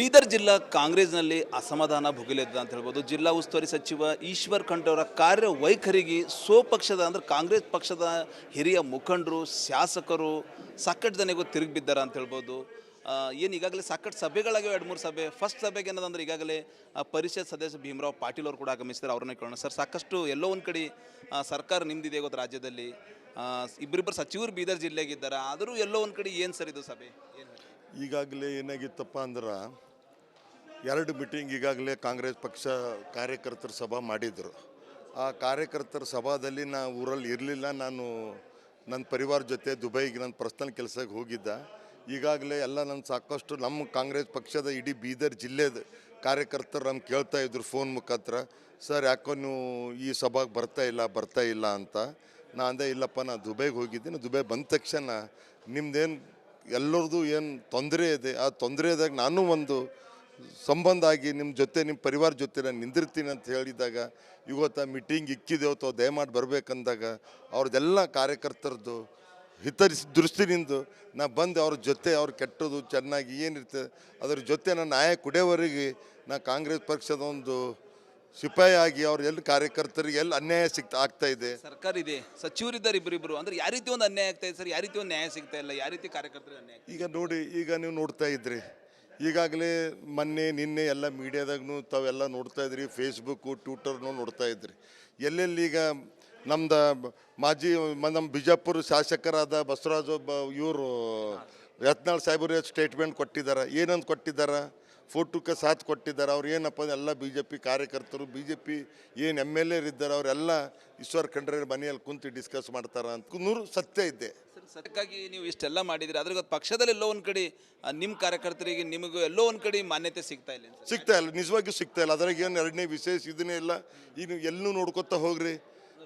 ಬೀದರ್ ಜಿಲ್ಲಾ ಕಾಂಗ್ರೆಸ್ನಲ್ಲಿ ಅಸಮಾಧಾನ ಭುಗಿಲೆದ್ದ ಅಂತ ಹೇಳ್ಬೋದು. ಜಿಲ್ಲಾ ಉಸ್ತುವಾರಿ ಸಚಿವ ಈಶ್ವರ್ ಖಂಡ್ರವರ ಕಾರ್ಯವೈಖರಿಗೆ ಸ್ವಪಕ್ಷದ ಅಂದ್ರೆ ಕಾಂಗ್ರೆಸ್ ಪಕ್ಷದ ಹಿರಿಯ ಮುಖಂಡರು, ಶಾಸಕರು ಸಾಕಷ್ಟು ಜನಗೂ ತಿರುಗಿ ಬಿದ್ದಾರ ಅಂತ ಹೇಳ್ಬೋದು. ಏನು ಈಗಾಗಲೇ ಸಾಕಷ್ಟು ಸಭೆಗಳಾಗಿವೆ ಎರಡು ಮೂರು ಸಭೆ. ಫಸ್ಟ್ ಸಭೆಗೆ ಏನದಂದ್ರೆ ಈಗಾಗಲೇ ಪರಿಷತ್ ಸದಸ್ಯ ಭೀಮರಾವ್ ಪಾಟೀಲ್ ಅವರು ಕೂಡ ಆಗಮಿಸಿದ್ದಾರೆ ಅವ್ರನ್ನೇ ಕೇಳೋಣ. ಸರ್, ಸಾಕಷ್ಟು ಎಲ್ಲೋ ಒಂದು ಕಡೆ ಸರ್ಕಾರ ನಿಮ್ದಿದೆ ಗೊತ್ತು ರಾಜ್ಯದಲ್ಲಿ? ಇಬ್ಬರಿಬ್ಬರು ಸಚಿವರು ಬೀದರ್ ಜಿಲ್ಲೆಗಿದ್ದಾರೆ ಆದರೂ ಎಲ್ಲೋ ಒಂದು ಕಡೆ ಏನು ಸರ್ ಇದು ಸಭೆ? ಈಗಾಗಲೇ ಏನಾಗಿತ್ತಪ್ಪ ಅಂದ್ರೆ ಎರಡು ಮೀಟಿಂಗ್ ಈಗಾಗಲೇ ಕಾಂಗ್ರೆಸ್ ಪಕ್ಷ ಕಾರ್ಯಕರ್ತರ ಸಭಾ ಮಾಡಿದರು. ಆ ಕಾರ್ಯಕರ್ತರ ಸಭಾದಲ್ಲಿ ನಾ ಊರಲ್ಲಿ ಇರಲಿಲ್ಲ. ನಾನು ನನ್ನ ಪರಿವಾರ ಜೊತೆ ದುಬೈಗೆ ನನ್ನ ಪರ್ಸ್ನಲ್ ಕೆಲಸಕ್ಕೆ ಹೋಗಿದ್ದ. ಈಗಾಗಲೇ ಎಲ್ಲ ನನ್ನ ಸಾಕಷ್ಟು ನಮ್ಮ ಕಾಂಗ್ರೆಸ್ ಪಕ್ಷದ ಇಡೀ ಬೀದರ್ ಜಿಲ್ಲೆದ ಕಾರ್ಯಕರ್ತರು ನಮ್ಗೆ ಕೇಳ್ತಾ ಇದ್ರು ಫೋನ್ ಮುಖಾಂತರ. ಸರ್, ಯಾಕೋ ನೀವು ಈ ಸಭಾಗೆ ಬರ್ತಾ ಇಲ್ಲ ಬರ್ತಾ ಇಲ್ಲ ಅಂತ. ನಾ ಅಂದೆ, ಇಲ್ಲಪ್ಪ, ನಾ ದುಬೈಗೆ ಹೋಗಿದ್ದೀನಿ. ದುಬೈ ಬಂದ ತಕ್ಷಣ ನಿಮ್ದೇನು ಎಲ್ಲರದು ಏನು ತೊಂದರೆ ಇದೆ? ಆ ತೊಂದರೆದಾಗ ನಾನು ಒಂದು ಸಂಬಂಧ ಆಗಿ ನಿಮ್ಮ ಜೊತೆ ನಿಮ್ಮ ಪರಿವಾರ ಜೊತೆ ನಾನು ನಿಂದಿರ್ತೀನಿ ಅಂತ ಹೇಳಿದಾಗ ಇವತ್ತು ಮೀಟಿಂಗ್ ಇಕ್ಕಿದೆವು ಅಥವಾ ದಯಮಾಡಿ ಬರಬೇಕಂದಾಗ ಅವ್ರದ್ದೆಲ್ಲ ಕಾರ್ಯಕರ್ತರದ್ದು ಹಿತರಿಸಿ ದೃಷ್ಟಿನಿಂದ ನಾ ಬಂದು ಅವ್ರ ಜೊತೆ ಅವ್ರು ಕೆಟ್ಟದು ಚೆನ್ನಾಗಿ ಏನಿರ್ತದೆ ಅದ್ರ ಜೊತೆ ನಾನು ನ್ಯಾಯ ಕುಡಿಯೋವರೆಗೆ ನಾ ಕಾಂಗ್ರೆಸ್ ಪಕ್ಷದ ಒಂದು ಸಿಪಾಯಿ ಆಗಿ ಎಲ್ಲ ಎಲ್ಲಿ ಕಾರ್ಯಕರ್ತರಿಗೆ ಎಲ್ಲಿ ಅನ್ಯಾಯ ಸಿಗ್ತಾ ಆಗ್ತಾ ಇದೆ. ಸರ್ಕಾರ ಇದೆ. ಸಚಿವರಿದ್ದಾರೆ ಇಬ್ಬರಿಬ್ಬರು ಅಂದ್ರೆ ಯಾವ ರೀತಿ ಒಂದು ಅನ್ಯಾಯ ಆಗ್ತಾ ಇದೆ ಸರ್? ಯಾವ ರೀತಿ ಒಂದು ನ್ಯಾಯ ಸಿಗ್ತಾ ಇಲ್ಲ? ಯಾವ ರೀತಿ ಕಾರ್ಯಕರ್ತರಿಗೆ ಅನ್ಯಾಯ ಈಗ ನೋಡಿ ಈಗ ನೀವು ನೋಡ್ತಾ ಇದ್ರಿ. ಈಗಾಗಲೇ ಮೊನ್ನೆ, ನಿನ್ನೆ ಎಲ್ಲ ಮೀಡಿಯಾದಾಗೂ ತಾವೆಲ್ಲ ನೋಡ್ತಾ ಇದ್ರಿ ಫೇಸ್ಬುಕ್ಕು ಟ್ವಿಟರ್ನೂ ನೋಡ್ತಾ ಇದ್ರಿ. ಎಲ್ಲೆಲ್ಲಿ ಈಗ ನಮ್ದು ಮಾಜಿ ನಮ್ಮ ಬಿಜಾಪುರ ಶಾಸಕರಾದ ಬಸವರಾಜ ಇವರು ಯತ್ನಾಳ್ ಸಾಹೇಬರು ಸ್ಟೇಟ್ಮೆಂಟ್ ಕೊಟ್ಟಿದ್ದಾರೆ ಏನಂತ ಕೊಟ್ಟಿದ್ದಾರೆ ಫೋಟೋಕ್ಕೆ ಸಾಥ್ ಕೊಟ್ಟಿದ್ದಾರೆ ಅವ್ರು ಏನಪ್ಪ ಎಲ್ಲ ಬಿ ಜೆ ಪಿ ಕಾರ್ಯಕರ್ತರು ಬಿ ಜೆ ಪಿ ಏನು ಎಂ ಎಲ್ ಎರ್ ಇದ್ದಾರೆ ಅವರೆಲ್ಲ ಈಶ್ವರ್ ಖಂಡ್ರೆ ಮನೆಯಲ್ಲಿ ಕುಂತು ಡಿಸ್ಕಸ್ ಮಾಡ್ತಾರೆ ಅಂತ. ನೂರು ಸತ್ಯ ಇದೆ. ಸರ್. ಸದ್ಯಕ್ಕಾಗಿ ನೀವು ಇಷ್ಟೆಲ್ಲ ಮಾಡಿದ್ರಿ ಅದ್ರ ಪಕ್ಷದಲ್ಲಿ ಎಲ್ಲೋ ಒಂದು ಕಡೆ ನಿಮ್ಮ ಕಾರ್ಯಕರ್ತರಿಗೆ ನಿಮಗೂ ಎಲ್ಲೋ ಒಂದು ಕಡೆ ಮಾನ್ಯತೆ ಸಿಗ್ತಾ ಇಲ್ಲ ಸಿಗ್ತಾ ಇಲ್ಲ ನಿಜವಾಗಿಯೂ ಸಿಗ್ತಾ ಇಲ್ಲ. ಅದ್ರಾಗ ಏನು ಎರಡನೇ ವಿಶೇಷ ಇದನ್ನೇ ಇಲ್ಲ. ಈಗ ನೀವು ಎಲ್ಲೂ ನೋಡ್ಕೊತಾ ಹೋಗ್ರಿ.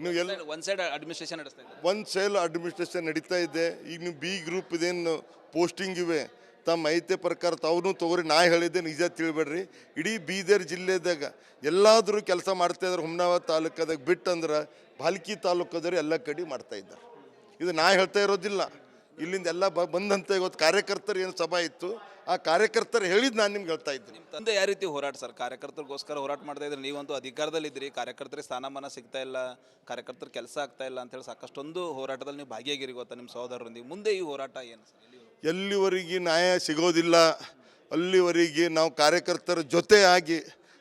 ನೀವು ಎಲ್ಲ ಒನ್ ಸೈಡ್ ಅಡ್ಮಿನಿಸ್ಟ್ರೇಷನ್ ನಡೆಸ್ತಾ ಒಂದು ಸೈಡ್ ಅಡ್ಮಿನಿಸ್ಟ್ರೇಷನ್ ನಡೀತಾ ಇದೆ. ಈಗ ನೀವು ಬಿ ಗ್ರೂಪ್ ಇದೇನು ಪೋಸ್ಟಿಂಗ್ ಇವೆ. ತಮ್ಮ ಐತೆ ಪ್ರಕಾರ ತಾವೂ ತಗೋರಿ. ನಾ ಹೇಳಿದ್ದೆ ನಿಜ ತಿಳಿಬೇಡ್ರಿ. ಇಡೀ ಬೀದರ್ ಜಿಲ್ಲೆದಾಗ ಎಲ್ಲಾದರೂ ಕೆಲಸ ಮಾಡ್ತಾ ಇದ್ದಾರೆ ಹುಮ್ನಾಬಾದ್ ತಾಲೂಕದಾಗ ಬಿಟ್ಟಂದ್ರೆ ಬಾಲ್ಕಿ ತಾಲೂಕದವ್ರು ಎಲ್ಲ ಕಡೆ ಮಾಡ್ತಾ ಇದ್ದಾರೆ. ಇದು ನಾ ಹೇಳ್ತಾ ಇರೋದಿಲ್ಲ. ಇಲ್ಲಿಂದ ಎಲ್ಲ ಬ ಬಂದಂತ ಇವತ್ತು ಕಾರ್ಯಕರ್ತರು ಏನು ಸಭಾ ಇತ್ತು ಆ ಕಾರ್ಯಕರ್ತರು ಹೇಳಿದ್ ನಾನು ನಿಮ್ಗೆ ಹೇಳ್ತಾ ಇದ್ದೀನಿ. ನಿಮ್ಮ ತಂದೆ ಯಾವ ರೀತಿ ಹೋರಾಟ ಸರ್? ಕಾರ್ಯಕರ್ತರಿಗೋಸ್ಕರ ಹೋರಾಟ ಮಾಡ್ತಾ ಇದ್ರೆ ನೀವಂತೂ ಅಧಿಕಾರದಲ್ಲಿದ್ದೀರಿ. ಕಾರ್ಯಕರ್ತರಿಗೆ ಸ್ಥಾನಮಾನ ಸಿಗ್ತಾ ಇಲ್ಲ. ಕಾರ್ಯಕರ್ತರ ಕೆಲಸ ಆಗ್ತಾ ಇಲ್ಲ ಅಂತೇಳಿ ಸಾಕಷ್ಟೊಂದು ಹೋರಾಟದಲ್ಲಿ ನೀವು ಭಾಗಿಯಾಗಿರಿ ಗೊತ್ತಾ ನಿಮ್ಮ ಸಹೋದರರೊಂದಿಗೆ. ಮುಂದೆ ಈ ಹೋರಾಟ ಏನು ಸರ್? ಎಲ್ಲಿವರೆಗೂ? ಎಲ್ಲಿವರೆಗೆ ನ್ಯಾಯ ಸಿಗೋದಿಲ್ಲ ಅಲ್ಲಿವರೆಗೆ ನಾವು ಕಾರ್ಯಕರ್ತರ ಜೊತೆ ಆಗಿ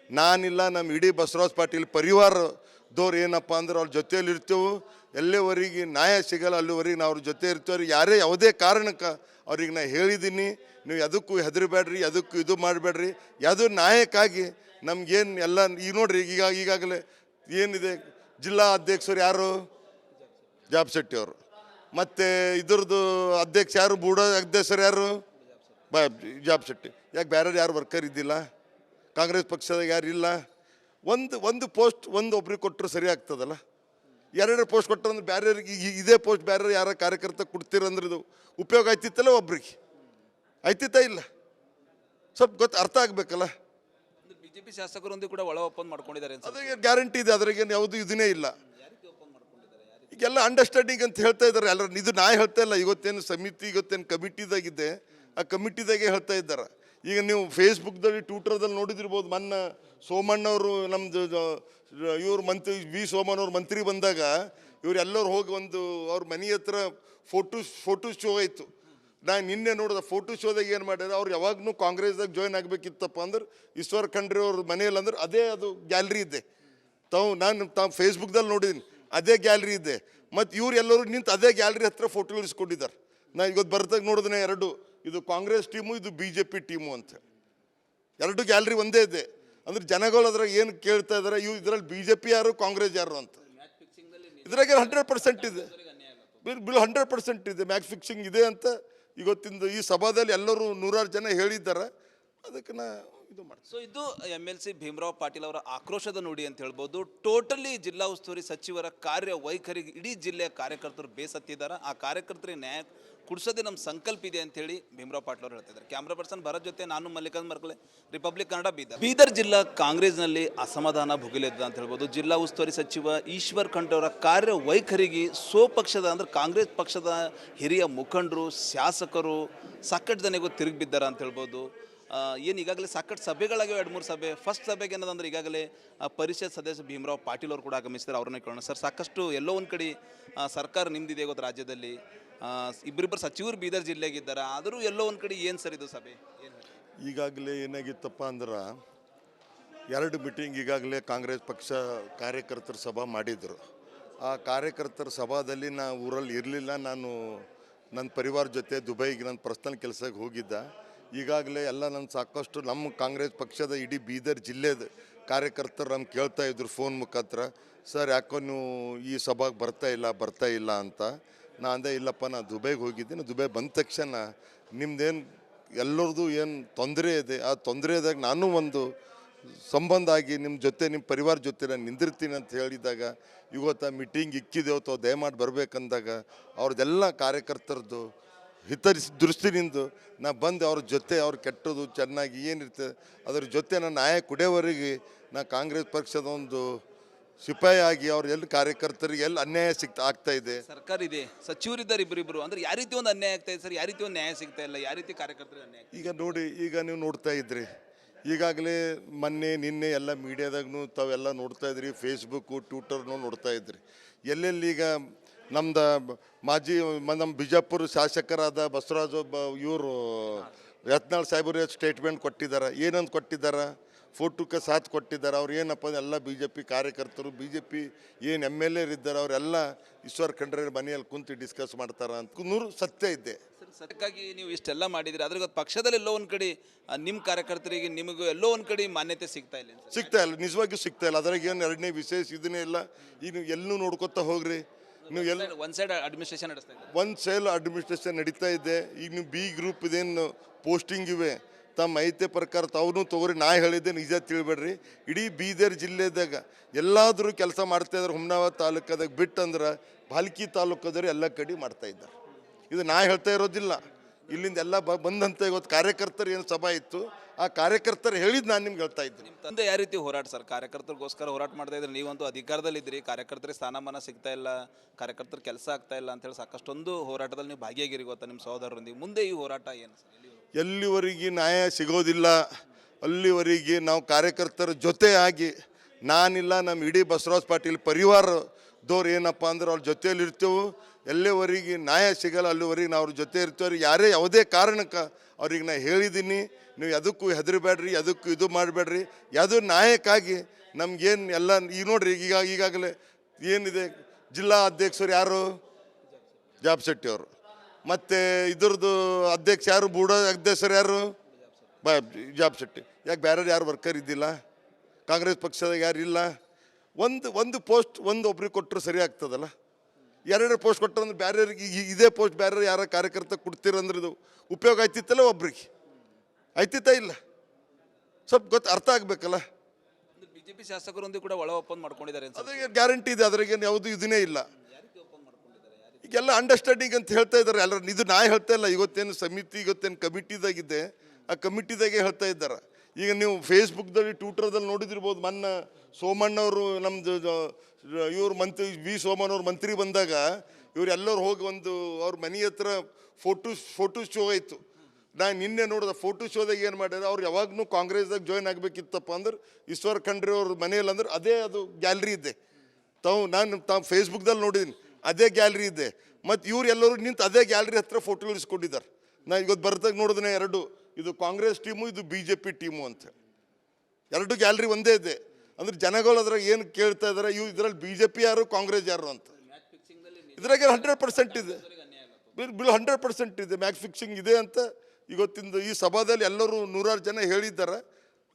ನಾನಿಲ್ಲ ನಮ್ಮ ಇಡೀ ಬಸವರಾಜ್ ಪಾಟೀಲ್ ಪರಿವಾರದವ್ರು ಏನಪ್ಪ ಅಂದ್ರೆ ಅವ್ರ ಜೊತೆಯಲ್ಲಿ ಇರ್ತೇವೆ ಎಲ್ಲಿವರೆಗೆ ನ್ಯಾಯ ಸಿಗಲ್ಲ, ಅಲ್ಲಿವರೆಗೆ ನಾವು ಅವ್ರ ಜೊತೆ ಇರ್ತೀವ್ರಿ ಯಾರೇ ಯಾವುದೇ ಕಾರಣಕ್ಕೆ ಅವ್ರಿಗೆ ನಾ ಹೇಳಿದ್ದೀನಿ. ನೀವು ಅದಕ್ಕೂ ಹೆದರಬೇಡ್ರಿ ಅದಕ್ಕೂ ಇದು ಮಾಡಬೇಡ್ರಿ. ಯಾವುದೋ ನ್ಯಾಯಕ್ಕಾಗಿ ನಮ್ಗೇನು ಎಲ್ಲ ಈಗ ನೋಡ್ರಿ, ಈಗ, ಈಗಾಗಲೇ ಏನಿದೆ, ಜಿಲ್ಲಾ ಅಧ್ಯಕ್ಷರು ಯಾರು? ಜಾಬ್ ಶೆಟ್ಟಿ ಅವರು. ಮತ್ತು ಇದ್ರದ್ದು ಅಧ್ಯಕ್ಷ ಯಾರು? ಬೂಡ ಅಧ್ಯಕ್ಷರು ಯಾರು? ಬಾ, ಜಾಬ್ ಶೆಟ್ಟಿ. ಯಾಕೆ ಬೇರೆ ಯಾರು ವರ್ಕರ್ ಇದ್ದಿಲ್ಲ? ಕಾಂಗ್ರೆಸ್ ಪಕ್ಷದಾಗ ಯಾರು ಇಲ್ಲ? ಒಂದು ಒಂದು ಪೋಸ್ಟ್ ಒಂದು ಒಬ್ರಿಗೆ ಕೊಟ್ಟರು ಸರಿ ಆಗ್ತದಲ್ಲ? ಎರಡು ಪೋಸ್ಟ್ ಕೊಟ್ಟರಂದ್ರೆ ಬೇರೆಯವ್ರಿಗೆ ಈ- ಇದೇ ಪೋಸ್ಟ್ ಬೇರೆ ಯಾರ ಕಾರ್ಯಕರ್ತ ಕೊಡ್ತೀರಂದ್ರೆ ಇದು ಉಪಯೋಗ ಆಯ್ತಿತ್ತಲ್ಲ ಒಬ್ರಿಗೆ? ಆಯ್ತಿತ್ತ ಇಲ್ಲ? ಸ್ವಲ್ಪ ಗೊತ್ತು ಅರ್ಥ ಆಗಬೇಕಲ್ಲ? ಜೆ ಬಿಜೆಪಿ ಶಾಸಕರೊಂದಿಗೆ ಕೂಡ ಒಳ ಒಪ್ಪಂದ ಮಾಡ್ಕೊಂಡಿದ್ದಾರೆ ಅದ್ರಾಗೆ ಗ್ಯಾರಂಟಿ ಇದೆ ಅದ್ರಾಗೇನು ಯಾವುದು ಇದನ್ನೇ ಇಲ್ಲ. ಈಗೆಲ್ಲ ಅಂಡರ್ಸ್ಟ್ಯಾಂಡಿಂಗ್ ಅಂತ ಹೇಳ್ತಾ ಇದ್ದಾರೆ ಎಲ್ಲರೂ. ಇದು ನಾ ಹೇಳ್ತಾ ಇಲ್ಲ ಇವತ್ತೇನು ಸಮಿತಿ ಇವತ್ತೇನು ಕಮಿಟಿದಾಗಿದೆ ಆ ಕಮಿಟಿದಾಗೆ ಹೇಳ್ತಾ ಇದ್ದಾರೆ. ಈಗ ನೀವು ಫೇಸ್ಬುಕ್ದಲ್ಲಿ ಟ್ವಿಟರ್ದಲ್ಲಿ ನೋಡಿದಿರ್ಬೋದು, ಮೊನ್ನೆ ಸೋಮಣ್ಣವರು ನಮ್ಮದು ಇವ್ರ ಮಂತ್ರಿ, ವಿ ಸೋಮಣ್ಣವ್ರ ಮಂತ್ರಿ ಬಂದಾಗ ಇವರೆಲ್ಲರೂ ಹೋಗಿ ಒಂದು ಅವ್ರ ಮನೆ ಹತ್ರ ಫೋಟೋ ಫೋಟೋ ಶೋ ಆಯಿತು. ನಾನು ನಿನ್ನೆ ನೋಡಿದ ಫೋಟೋ ಶೋದಾಗ ಏನು ಮಾಡ್ಯಾರ, ಅವ್ರು ಯಾವಾಗಲೂ ಕಾಂಗ್ರೆಸ್ದಾಗ ಜಾಯ್ನ್ ಆಗಬೇಕಿತ್ತಪ್ಪ ಅಂದ್ರೆ ಈಶ್ವರ್ ಖಂಡ್ರಿ ಅವ್ರ ಮನೆಯಲ್ಲಿ ಅಂದ್ರೆ ಅದೇ ಅದು ಗ್ಯಾಲ್ರಿ ಇದೆ. ತಾವು, ನಾನು ತಾವು ಫೇಸ್ಬುಕ್ದಲ್ಲಿ ನೋಡಿದ್ದೀನಿ ಅದೇ ಗ್ಯಾಲ್ರಿ ಇದೆ. ಮತ್ತು ಇವ್ರು ಎಲ್ಲರೂ ನಿಂತು ಅದೇ ಗ್ಯಾಲ್ರಿ ಹತ್ರ ಫೋಟೋ ಇಳಿಸ್ಕೊಂಡಿದ್ದಾರೆ. ನಾನು ಇವತ್ತು ಬರ್ದಾಗ ನೋಡಿದ್ರೆ ಎರಡು ಇದು ಕಾಂಗ್ರೆಸ್ ಟೀಮು, ಇದು ಬಿ ಜೆ ಪಿ ಟೀಮು ಅಂತ. ಎರಡು ಗ್ಯಾಲರಿ ಒಂದೇ ಇದೆ. ಅಂದ್ರೆ ಜನಗಳು ಅದ್ರಾಗ ಏನು ಕೇಳ್ತಾ ಇದ್ದಾರೆ ಇವು ಇದರಲ್ಲಿ ಬಿ ಜೆ ಪಿ ಯಾರು, ಕಾಂಗ್ರೆಸ್ ಯಾರು ಅಂತ. ಇದ್ರಾಗ ಹಂಡ್ರೆಡ್ ಪರ್ಸೆಂಟ್ ಇದೆ. ಬಿಲ್ ಬಿಲ್ ಹಂಡ್ರೆಡ್ ಪರ್ಸೆಂಟ್ ಇದೆ. ಮ್ಯಾಚ್ ಫಿಕ್ಸಿಂಗ್ ಇದೆ ಅಂತ ಇವತ್ತಿಂದ ಈ ಸಭಾದಲ್ಲಿ ಎಲ್ಲರೂ ನೂರಾರು ಜನ ಹೇಳಿದ್ದಾರೆ. ಅದಕ್ಕೆ ನಾ ಇದು ಮಾಡ್ತೀನಿ. ಸೊ ಇದು M L C Bhimrao Patil ಅವರ ಆಕ್ರೋಶದ ನುಡಿ ಅಂತ ಹೇಳ್ಬೋದು. ಟೋಟಲಿ ಜಿಲ್ಲಾ ಉಸ್ತುವಾರಿ ಸಚಿವರ ಕಾರ್ಯ ವೈಖರಿಗೆ ಇಡೀ ಜಿಲ್ಲೆಯ ಕಾರ್ಯಕರ್ತರು ಬೇಸತ್ತಿದ್ದಾರೆ. ಆ ಕಾರ್ಯಕರ್ತರಿಗೆ ನ್ಯಾಯ ಕುಡಿಸೋದೇ ನಮ್ಮ ಸಂಕಲ್ಪ ಇದೆ ಅಂತ ಹೇಳಿ ಭೀಮರಾವ್ ಪಾಟೀಲ್ ಅವರು ಹೇಳ್ತಿದ್ದಾರೆ. ಕ್ಯಾಮ್ರಾ ಪರ್ಸನ್ ಭರತ್ ಜೊತೆ ನಾನು ಮಲ್ಲಿಕಾರ್ಜುನ್ ಮರ್ಕಲೆ ರಿಪಬ್ಲಿಕ್ ಕನ್ನಡ ಬೀದರ್. ಬೀದರ್ ಜಿಲ್ಲಾ ಕಾಂಗ್ರೆಸ್ನಲ್ಲಿ ಅಸಮಾಧಾನ ಭುಗಿಲಿದ್ದ ಅಂತ ಹೇಳ್ಬೋದು. ಜಿಲ್ಲಾ ಉಸ್ತುವಾರಿ ಸಚಿವ ಈಶ್ವರ್ ಖಂಡ್ರೆ ಅವರ ಕಾರ್ಯ ವೈಖರಿಗೆ ಸ್ವಪಕ್ಷದ ಅಂದ್ರೆ ಕಾಂಗ್ರೆಸ್ ಪಕ್ಷದ ಹಿರಿಯ ಮುಖಂಡರು, ಶಾಸಕರು ಸಾಕಷ್ಟು ಜನಗೂ ತಿರುಗಿ ಬಿದ್ದಾರ ಅಂತ ಹೇಳ್ಬೋದು. ಏನು ಈಗಾಗಲೇ ಸಾಕಷ್ಟು ಸಭೆಗಳಾಗಿವೆ ಎರಡು ಮೂರು ಸಭೆ. ಫಸ್ಟ್ ಸಭೆಗೆ ಏನದಂದ್ರೆ ಈಗಾಗಲೇ ಪರಿಷತ್ ಸದಸ್ಯ ಭೀಮರಾವ್ ಪಾಟೀಲ್ ಅವರು ಕೂಡ ಆಗಮಿಸಿದ್ದಾರೆ ಅವ್ರನ್ನ ಕೇಳೋಣ. ಸರ್ ಸಾಕಷ್ಟು ಎಲ್ಲೋ ಒಂದು ಕಡೆ ಸರ್ಕಾರ ನಿಮ್ದಿದೆ ಗೊತ್ತು ರಾಜ್ಯದಲ್ಲಿ. ಇಬ್ಬರಿಬ್ಬರು ಸಚಿವರು ಬೀದರ್ ಜಿಲ್ಲೆಗೆ ಇದ್ದಾರೆ ಆದರೂ ಎಲ್ಲೋ ಒಂದು ಕಡೆ ಏನು ಸರ್ ಇದು ಸಭೆ? ಈಗಾಗಲೇ ಏನಾಗಿತ್ತಪ್ಪ ಅಂದ್ರೆ, ಎರಡು ಮೀಟಿಂಗ್ ಈಗಾಗಲೇ ಕಾಂಗ್ರೆಸ್ ಪಕ್ಷ ಕಾರ್ಯಕರ್ತರ ಸಭಾ ಮಾಡಿದರು. ಆ ಕಾರ್ಯಕರ್ತರ ಸಭಾದಲ್ಲಿ ನಾ ಊರಲ್ಲಿ ಇರಲಿಲ್ಲ. ನಾನು ನನ್ನ ಪರಿವಾರ ಜೊತೆ ದುಬೈಗೆ ನನ್ನ ಪರ್ಸ್ನಲ್ ಕೆಲಸಕ್ಕೆ ಹೋಗಿದ್ದ. ಈಗಾಗಲೇ ಎಲ್ಲ ನಮ್ಮ ಸಾಕಷ್ಟು ನಮ್ಮ ಕಾಂಗ್ರೆಸ್ ಪಕ್ಷದ ಇಡೀ ಬೀದರ್ ಜಿಲ್ಲೆದ ಕಾರ್ಯಕರ್ತರು ನಮ್ಗೆ ಕೇಳ್ತಾ ಇದ್ರು ಫೋನ್ ಮುಖಾಂತರ, ಸರ್, ಯಾಕೋ ನೀವು ಈ ಸಭಾಗೆ ಬರ್ತಾ ಇಲ್ಲ ಬರ್ತಾ ಇಲ್ಲ ಅಂತ. ನಾ ಅಂದೆ, ಇಲ್ಲಪ್ಪ ನಾನು ದುಬೈಗೆ ಹೋಗಿದ್ದೀನಿ, ದುಬೈ ಬಂದ ತಕ್ಷಣ ನಿಮ್ದೇನು, ಎಲ್ಲರದು ಏನು ತೊಂದರೆ ಇದೆ, ಆ ತೊಂದರೆದಾಗ ನಾನು ಒಂದು ಸಂಬಂಧ ಆಗಿ ನಿಮ್ಮ ಜೊತೆ ನಿಮ್ಮ ಪರಿವಾರ ಜೊತೆ ನಾನು ನಿಂದಿರ್ತೀನಿ ಅಂತ ಹೇಳಿದಾಗ, ಇವತ್ತು ಮೀಟಿಂಗ್ ಇಕ್ಕಿದೆವು ಅಥವಾ ದಯಮಾಡಿ ಬರಬೇಕಂದಾಗ ಅವ್ರದ್ದೆಲ್ಲ ಕಾರ್ಯಕರ್ತರದ್ದು ಹಿತರಿಸಿ ದೃಷ್ಟಿನಿಂದ ನಾ ಬಂದು ಅವ್ರ ಜೊತೆ ಅವ್ರು ಕೆಟ್ಟದು ಚೆನ್ನಾಗಿ ಏನಿರ್ತದೆ ಅದ್ರ ಜೊತೆ ನಾನು ನ್ಯಾಯ ಕುಡಿಯೋವರೆಗೆ ನಾ ಕಾಂಗ್ರೆಸ್ ಪಕ್ಷದ ಒಂದು ಸಿಪಾಯಿ ಆಗಿ ಅವ್ರ ಎಲ್ಲಿ ಕಾರ್ಯಕರ್ತರಿಗೆ ಎಲ್ಲಿ ಅನ್ಯಾಯ ಸಿಗ್ತಾ ಆಗ್ತಾ ಇದೆ. ಸರ್ಕಾರ ಇದೆ. ಸಚಿವರಿದ್ದಾರೆ ಇಬ್ಬರಿಬ್ಬರು. ಅಂದ್ರೆ ಯಾವ ರೀತಿ ಒಂದು ಅನ್ಯಾಯ ಆಗ್ತಾ ಇದೆ ಸರ್? ಯಾವ ರೀತಿ ಒಂದು ನ್ಯಾಯ ಸಿಗ್ತಾ ಇಲ್ಲ? ಯಾವ ರೀತಿ ಕಾರ್ಯಕರ್ತರಿಗೆ ಅನ್ಯಾಯ ಈಗ ನೋಡಿ ಈಗ ನೀವು ನೋಡ್ತಾ ಇದ್ರಿ. ಈಗಾಗಲೇ ಮೊನ್ನೆ ನಿನ್ನೆ ಎಲ್ಲ ಮೀಡಿಯಾದಾಗೂ ತಾವೆಲ್ಲ ನೋಡ್ತಾ ಇದ್ರಿ. ಫೇಸ್ಬುಕ್ಕು ಟ್ವಿಟರ್ನು ನೋಡ್ತಾ ಇದ್ರಿ. ಎಲ್ಲೆಲ್ಲಿ ಈಗ ನಮ್ದು ಮಾಜಿ ಮ- ನಮ್ಮ ಬಿಜಾಪುರ ಶಾಸಕರಾದ ಬಸವರಾಜ ಇವರು ಯತ್ನಾಳ್ ಸಾಹೇಬರು ಸ್ಟೇಟ್ಮೆಂಟ್ ಕೊಟ್ಟಿದ್ದಾರೆ ಏನಂತ ಕೊಟ್ಟಿದ್ದಾರೆ ಫೋಟೋಕ್ಕೆ ಸಾಥ್ ಕೊಟ್ಟಿದ್ದಾರೆ ಅವ್ರು ಏನಪ್ಪ ಅಂದ್ರೆ ಎಲ್ಲ ಬಿ ಜೆ ಪಿ ಕಾರ್ಯಕರ್ತರು ಬಿ ಜೆ ಪಿ ಏನು ಎಂ ಎಲ್ ಎರ್ ಇದ್ದಾರೆ ಅವರೆಲ್ಲ ಈಶ್ವರ್ ಖಂಡ್ರೆ ಮನೆಯಲ್ಲಿ ಕುಂತು ಡಿಸ್ಕಸ್ ಮಾಡ್ತಾರೆ ಅಂತ ನೂರು ಸತ್ಯ ಇದೆ. ಸರ್ ಸತ್ಯಕ್ಕಾಗಿ ನೀವು ಇಷ್ಟೆಲ್ಲ ಮಾಡಿದ್ರೆ ಅದ್ರ ಪಕ್ಷದಲ್ಲಿ ಎಲ್ಲೋ ಒಂದು ಕಡೆ ನಿಮ್ಮ ಕಾರ್ಯಕರ್ತರಿಗೆ ನಿಮಗೂ ಎಲ್ಲೋ ಒಂದು ಕಡೆ ಮಾನ್ಯತೆ ಸಿಗ್ತಾ ಇಲ್ಲ ಸಿಗ್ತಾ ಇಲ್ಲ. ನಿಜವಾಗಿಯೂ ಸಿಗ್ತಾ ಇಲ್ಲ. ಅದ್ರಾಗ ಏನು ಎರಡನೇ ವಿಶೇಷ ಇದನ್ನೇ ಇಲ್ಲ. ಈಗ ನೀವು ಎಲ್ಲೂ ನೋಡ್ಕೊತಾ ಹೋಗ್ರಿ. ನೀವು ಎಲ್ಲ ಒನ್ ಸೈಡ್ ಅಡ್ಮಿನಿಸ್ಟ್ರೇಷನ್ ನಡೆಸ್ತಾ ಇದ್ದಾರೆ. ಒಂದು ಸೇಲ್ ಅಡ್ಮಿನಿಸ್ಟ್ರೇಷನ್ ನಡೀತಾ ಇದೆ. ಈಗ ನೀವು ಬಿ ಗ್ರೂಪ್ ಇದೇನು ಪೋಸ್ಟಿಂಗ್ ಇವೆ. ತಮ್ಮ ಐತೆ ಪ್ರಕಾರ ತಾವೂ ತಗೋರಿ ನಾ ಹೇಳಿದ್ದೆ ನಿಜ ತಿಳಿಬೇಡ್ರಿ. ಇಡೀ ಬೀದರ್ ಜಿಲ್ಲೆದಾಗ ಎಲ್ಲಾದರೂ ಕೆಲಸ ಮಾಡ್ತಾ ಇದ್ದಾರೆ. ಹುಮ್ನಾವ ತಾಲೂಕದಾಗ ಬಿಟ್ಟಂದ್ರೆ ಭಾಲ್ಕಿ ತಾಲೂಕದವ್ರು ಎಲ್ಲ ಕಡೆ ಮಾಡ್ತಾ ಇದ್ದಾರೆ. ಇದು ನಾ ಹೇಳ್ತಾ ಇರೋದಿಲ್ಲ. ಇಲ್ಲಿಂದ ಎಲ್ಲ ಬ ಬಂದಂತ ಇವತ್ತು ಕಾರ್ಯಕರ್ತರು ಏನು ಸಭಾ ಇತ್ತು. ಆ ಕಾರ್ಯಕರ್ತರು ಹೇಳಿದ್ದು ನಾನು ನಿಮ್ಗೆ ಹೇಳ್ತಾ ಇದ್ದೀನಿ. ನಿಮ್ಮ ತಂದೆ ಯಾವ ರೀತಿ ಹೋರಾಟ ಸರ್? ಕಾರ್ಯಕರ್ತರಿಗೋಸ್ಕರ ಹೋರಾಟ ಮಾಡ್ತಾ ಇದ್ರೆ ನೀವಂತೂ ಅಧಿಕಾರದಲ್ಲಿದ್ದೀರಿ ಕಾರ್ಯಕರ್ತರಿಗೆ ಸ್ಥಾನಮಾನ ಸಿಗ್ತಾ ಇಲ್ಲ ಕಾರ್ಯಕರ್ತರ ಕೆಲಸ ಆಗ್ತಾ ಇಲ್ಲ ಅಂತೇಳಿ ಸಾಕಷ್ಟೊಂದು ಹೋರಾಟದಲ್ಲಿ ನೀವು ಭಾಗಿಯಾಗಿರಿ ಗೊತ್ತಾ ನಿಮ್ಮ ಸಹೋದರರೊಂದಿಗೆ ಮುಂದೆ ಈ ಹೋರಾಟ ಏನು ಸರ್? ಎಲ್ಲಿವರೆಗೂ? ಎಲ್ಲಿವರೆಗೆ ನ್ಯಾಯ ಸಿಗೋದಿಲ್ಲ ಅಲ್ಲಿವರೆಗೆ ನಾವು ಕಾರ್ಯಕರ್ತರ ಜೊತೆ ಆಗಿ ನಾನಿಲ್ಲ ನಮ್ಮ ಇಡೀ ಬಸವರಾಜ್ ಪಾಟೀಲ್ ಪರಿವಾರದವ್ರು ಏನಪ್ಪ ಅಂದ್ರೆ ಅವ್ರ ಜೊತೆಯಲ್ಲಿ ಇರ್ತೇವೆ ಎಲ್ಲಿವರೆಗೆ ನ್ಯಾಯ ಸಿಗಲ್ಲ, ಅಲ್ಲಿವರೆಗೆ ನಾವು ಅವ್ರ ಜೊತೆ ಇರ್ತೀವ್ರಿ ಯಾರೇ ಯಾವುದೇ ಕಾರಣಕ್ಕೆ ಅವ್ರಿಗೆ ನಾ ಹೇಳಿದ್ದೀನಿ ನೀವು ಅದಕ್ಕೂ ಹೆದರಬೇಡ್ರಿ ಅದಕ್ಕೂ ಇದು ಮಾಡಬೇಡ್ರಿ. ಯಾವುದೋ ನ್ಯಾಯಕ್ಕಾಗಿ ನಮ್ಗೇನು ಎಲ್ಲ, ಈಗ ನೋಡ್ರಿ, ಈಗ, ಈಗಾಗಲೇ ಏನಿದೆ, ಜಿಲ್ಲಾ ಅಧ್ಯಕ್ಷರು ಯಾರು? ಜಾಬ್ ಶೆಟ್ಟಿ ಅವರು. ಮತ್ತು ಇದ್ರದ್ದು ಅಧ್ಯಕ್ಷ ಯಾರು? ಬೂಡ ಅಧ್ಯಕ್ಷರು ಯಾರು? ಜಾಬ್ ಶೆಟ್ಟಿ. ಯಾಕೆ ಬೇರೆ ಯಾರು ವರ್ಕರ್ ಇದ್ದಿಲ್ಲ? ಕಾಂಗ್ರೆಸ್ ಪಕ್ಷದಾಗ ಯಾರು ಇಲ್ಲ? ಒಂದು ಒಂದು ಪೋಸ್ಟ್ ಒಂದು ಒಬ್ರಿಗೆ ಕೊಟ್ಟರು ಸರಿ ಆಗ್ತದಲ್ಲ? ಎರಡು ಪೋಸ್ಟ್ ಕೊಟ್ಟರಂದ್ರೆ ಬೇರೆಯವ್ರಿಗೆ ಈಗ ಇದೇ ಪೋಸ್ಟ್ ಬೇರೆ ಯಾರ ಕಾರ್ಯಕರ್ತ ಕೊಡ್ತೀರಂದ್ರೆ ಇದು ಉಪಯೋಗ ಆಯ್ತಿತ್ತಲ್ಲ ಒಬ್ರಿಗೆ? ಆಯ್ತಿತ್ತ ಇಲ್ಲ? ಸ್ವಲ್ಪ ಗೊತ್ತು ಅರ್ಥ ಆಗಬೇಕಲ್ಲ? ಬಿಜೆಪಿ ಶಾಸಕರೊಂದಿಗೆ ಕೂಡ ಒಳ ಒಪ್ಪಂದ ಮಾಡ್ಕೊಂಡಿದ್ದಾರೆ. ಅದ್ರಾಗೆ ಗ್ಯಾರಂಟಿ ಇದೆ ಅದ್ರಾಗೇನು ಯಾವುದು ಇದನ್ನೇ ಇಲ್ಲ. ಈಗೆಲ್ಲ ಅಂಡರ್ಸ್ಟ್ಯಾಂಡಿಂಗ್ ಅಂತ ಹೇಳ್ತಾ ಇದ್ದಾರೆ. ಎಲ್ಲರೂ ಇದು ನಾ ಹೇಳ್ತಾ ಇಲ್ಲ ಇವತ್ತೇನು ಸಮಿತಿ ಇವತ್ತೇನು ಕಮಿಟಿದಾಗಿದೆ ಆ ಕಮಿಟಿದಾಗೆ ಹೇಳ್ತಾ ಇದ್ದಾರೆ. ಈಗ ನೀವು ಫೇಸ್ಬುಕ್ದಲ್ಲಿ ಟ್ವಿಟರ್ದಲ್ಲಿ ನೋಡಿದಿರ್ಬೋದು, ಮೊನ್ನೆ ಸೋಮಣ್ಣವರು ನಮ್ಮದು ಇವರು ಮಂತ್ರಿ, ವಿ ಸೋಮಣ್ಣವ್ರು ಮಂತ್ರಿ ಬಂದಾಗ ಇವ್ರು ಎಲ್ಲರೂ ಹೋಗಿ ಒಂದು ಅವ್ರ ಮನೆ ಹತ್ರ ಫೋಟೋ ಫೋಟೋ ಶೋ ಆಯಿತು. ನಾನು ನಿನ್ನೆ ನೋಡಿದೆ ಫೋಟೋ ಶೋದಾಗ ಏನು ಮಾಡ್ಯಾರ, ಅವ್ರು ಯಾವಾಗೂ ಕಾಂಗ್ರೆಸ್ದಾಗ ಜಾಯ್ನ್ ಆಗಬೇಕಿತ್ತಪ್ಪ ಅಂದ್ರೆ ಈಶ್ವರ್ ಖಂಡ್ರಿ ಅವ್ರ ಮನೆಯಲ್ಲಿ ಅಂದ್ರೆ ಅದೇ ಅದು ಗ್ಯಾಲ್ರಿ ಇದೆ. ತಾವು, ನಾನು ತಾವು ಫೇಸ್ಬುಕ್ದಲ್ಲಿ ನೋಡಿದ್ದೀನಿ ಅದೇ ಗ್ಯಾಲ್ರಿ ಇದೆ. ಮತ್ತು ಇವ್ರು ಎಲ್ಲರೂ ನಿಂತು ಅದೇ ಗ್ಯಾಲ್ರಿ ಹತ್ರ ಫೋಟೋ ಇಳಿಸ್ಕೊಂಡಿದ್ದಾರೆ. ನಾನು ಇವತ್ತು ಬರ್ದಾಗ ನೋಡಿದ್ರೆ ಎರಡು. ಇದು ಕಾಂಗ್ರೆಸ್ ಟೀಮು, ಇದು ಬಿ ಜೆ ಪಿ ಟೀಮು ಅಂತ ಎರಡು ಗ್ಯಾಲರಿ ಒಂದೇ ಇದೆ. ಅಂದ್ರೆ ಜನಗಳು ಅದ್ರಾಗ ಏನು ಕೇಳ್ತಾ ಇದ್ದಾರೆ ಇವು ಇದ್ರಲ್ಲಿ ಬಿ ಜೆ ಪಿ ಯಾರು, ಕಾಂಗ್ರೆಸ್ ಯಾರು ಅಂತ. ಇದ್ರಾಗ ಹಂಡ್ರೆಡ್ ಪರ್ಸೆಂಟ್ ಇದೆ. ಬಿಲ್ ಹಂಡ್ರೆಡ್ ಪರ್ಸೆಂಟ್ ಇದೆ. ಮ್ಯಾಚ್ ಫಿಕ್ಸಿಂಗ್ ಇದೆ ಅಂತ ಇವತ್ತಿಂದ ಈ ಸಭಾದಲ್ಲಿ ಎಲ್ಲರೂ ನೂರಾರು ಜನ ಹೇಳಿದ್ದಾರೆ.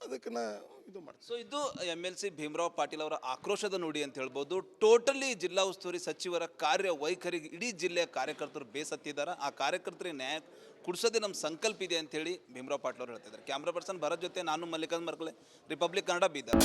ಅದಕ್ಕೆ ನಾ ಇದು ಮಾಡ್ತೀನಿ ಸೊ ಇದು M L C Bhimrao Patil ಅವರ ಆಕ್ರೋಶದ ನುಡಿ ಅಂತ ಹೇಳ್ಬೋದು. ಟೋಟಲಿ ಜಿಲ್ಲಾ ಉಸ್ತುವಾರಿ ಸಚಿವರ ಕಾರ್ಯ ವೈಖರಿಗೆ ಇಡೀ ಜಿಲ್ಲೆಯ ಕಾರ್ಯಕರ್ತರು ಬೇಸತ್ತಿದ್ದಾರೆ. ಆ ಕಾರ್ಯಕರ್ತರಿಗೆ ನ್ಯಾಯ ಕುಡಿಸೋದೇ ನಮ್ಮ ಸಂಕಲ್ಪ ಇದೆ ಅಂತೇಳಿ ಭೀಮರಾವ್ ಪಾಟೀಲ್ ಅವರು ಹೇಳ್ತಿದ್ದಾರೆ ಕ್ಯಾಮ್ರಾ ಪರ್ಸನ್ ಭರತ್ ಜೊತೆ ನಾನು ಮಲ್ಲಿಕಾರ್ಜುನ್ ಮರ್ಕಲೆ ರಿಪಬ್ಲಿಕ್ ಕನ್ನಡ ಬೀದರ್.